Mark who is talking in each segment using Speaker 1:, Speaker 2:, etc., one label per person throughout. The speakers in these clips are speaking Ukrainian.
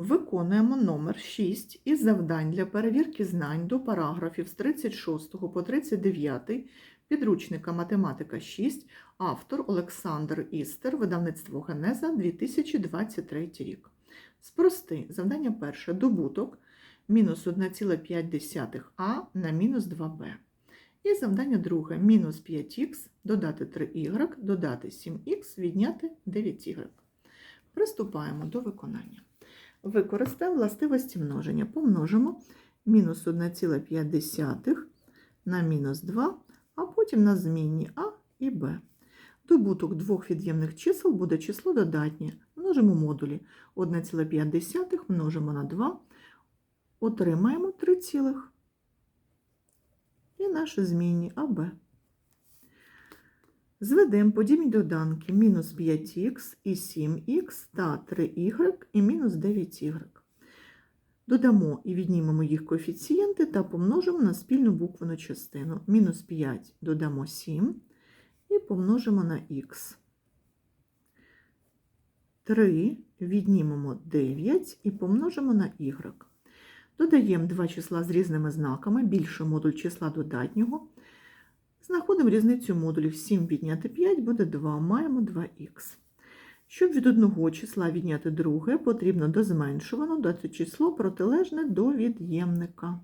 Speaker 1: Виконуємо номер 6 із завдань для перевірки знань до параграфів з 36 по 39 підручника Математика 6, автор Олександр Істер, видавництво Генеза 2023 рік. Спрости. Завдання перше. Добуток мінус 1,5а на мінус 2b. І завдання друге. Мінус 5х, додати 3y, додати 7х, відняти 9y. Приступаємо до виконання. Використаємо властивості множення. Помножимо мінус 1,5 на мінус 2, а потім на змінні а і b. Добуток двох від'ємних чисел буде число додатнє. Множимо модулі 1,5 множимо на 2, отримаємо 3 цілих. І наші змінні АБ. Зведемо подібні доданки мінус 5х і 7х та 3y і мінус 9y. Додамо і віднімемо їх коефіцієнти та помножимо на спільну буквену частину. Мінус 5 додамо 7 і помножимо на х. 3 віднімемо 9 і помножимо на y. Додаємо два числа з різними знаками, більше модуль числа додатнього. Знаходимо різницю модулів 7 відняти 5 буде 2, маємо 2х. Щоб від одного числа відняти друге, потрібно до зменшуваного дати число протилежне до від'ємника.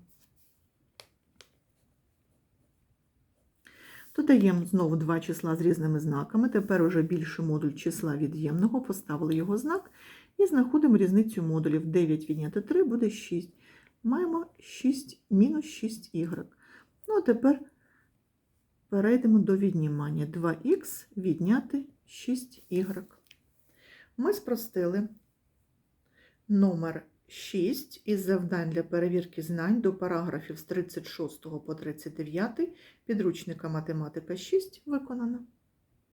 Speaker 1: Додаємо знову два числа з різними знаками. Тепер уже більший модуль числа від'ємного, поставили його знак і знаходимо різницю модулів. 9 відняти 3 буде 6. Маємо 6 мінус 6y. Ну, а тепер перейдемо до віднімання. 2х відняти 6y. Ми спростили номер 6 із завдань для перевірки знань до параграфів з 36 по 39 підручника математика 6 виконано.